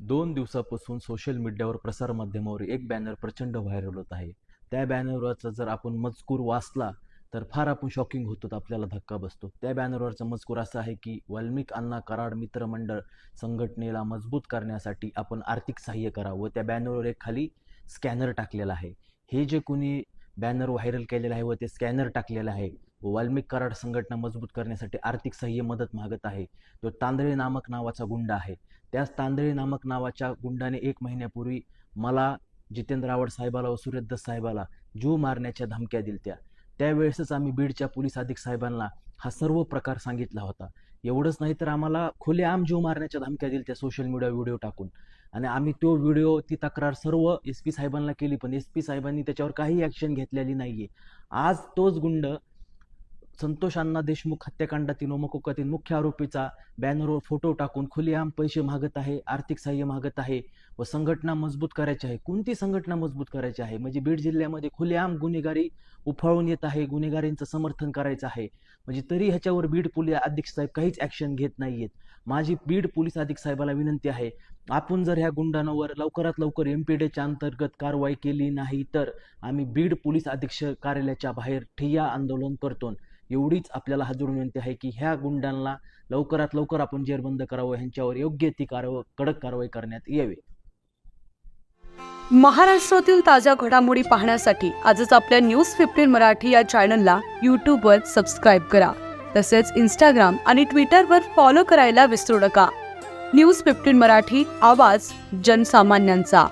दोन दिवसापासून सोशल मीडियावर प्रसारमाध्यमावर एक बॅनर प्रचंड व्हायरल होत आहे. त्या बॅनरवरचा जर आपण मजकूर वाचला तर फार आपण शॉकिंग होतो आपल्याला धक्का बसतो. त्या बॅनरवरचा मजकूर असा आहे की वाल्मिक अण्णा कराड मित्रमंडळ संघटनेला मजबूत करण्यासाठी आपण आर्थिक सहाय्य करावं. त्या बॅनरवर एक खाली स्कॅनर टाकलेला आहे. हे जे कोणी बॅनर व्हायरल केलेलं आहे व ते स्कॅनर टाकलेलं आहे वाल्मिक कराड संघटना मजबूत करण्यासाठी आर्थिक सहाय्य मदत मागत आहे. तो तांदळे नामक नावाचा गुंड आहे. त्याच तांदळे नामक नावाच्या गुंडाने एक महिन्यापूर्वी मला जितेंद्र आव्हाड साहेबाला व सूर्यदत्त साहेबाला जीव मारण्याच्या धमक्या दिलत्या. त्यावेळेसच आम्ही बीडच्या पोलीस अधिक साहेबांना हा सर्व प्रकार सांगितला होता. एवढंच नाही तर आम्हाला खुलेआम जीव मारण्याच्या धमक्या दिलत्या सोशल मीडिया व्हिडिओ टाकून. आणि आम्ही तो व्हिडिओ ती तक्रार सर्व एस पी साहेबांना केली पण एस पी साहेबांनी त्याच्यावर काही ॲक्शन घेतलेली नाही आहे आज तोच गुंड संतोष अण्णा देशमुख हत्याकांडातील ओमकोकातील मुख्य आरोपीचा बॅनरवर फोटो टाकून खुलेआम पैसे मागत आहे आर्थिक सहाय्य मागत आहे व संघटना मजबूत करायची आहे. कोणती संघटना मजबूत करायची आहे? म्हणजे बीड जिल्ह्यामध्ये खुलेआम गुन्हेगारी उफाळून येत आहे गुन्हेगारींचं समर्थन करायचं आहे. म्हणजे तरी ह्याच्यावर बीड पोलीस अधीक्षक साहेब काहीच ॲक्शन घेत नाहीयेत. माझी बीड पोलीस अधीक्षक साहेबाला विनंती आहे आपण जर ह्या गुंडांवर लवकरात लवकर एम पी डेच्या अंतर्गत कारवाई केली नाही तर आम्ही बीड पोलीस अधीक्षक कार्यालयाच्या बाहेर ठिय्या आंदोलन करतो. एवढीच आपल्याला हाजरून विनंती आहे की ह्या गुंडांना लवकरात लवकर आपण जेरबंद करावं ह्यांच्यावर योग्य ती कारव कडक कारवाई करण्यात यावी. महाराष्ट्रातील ताज्या घडामोडी पाहण्यासाठी आजच आपल्या न्यूज फिफ्टीन मराठी या चॅनलला यूट्यूबवर सबस्क्राईब करा. तसेच इंस्टाग्राम आणि ट्विटरवर फॉलो करायला विसरू नका. न्यूज फिफ्टीन मराठी आवाज जनसामान्यांचा.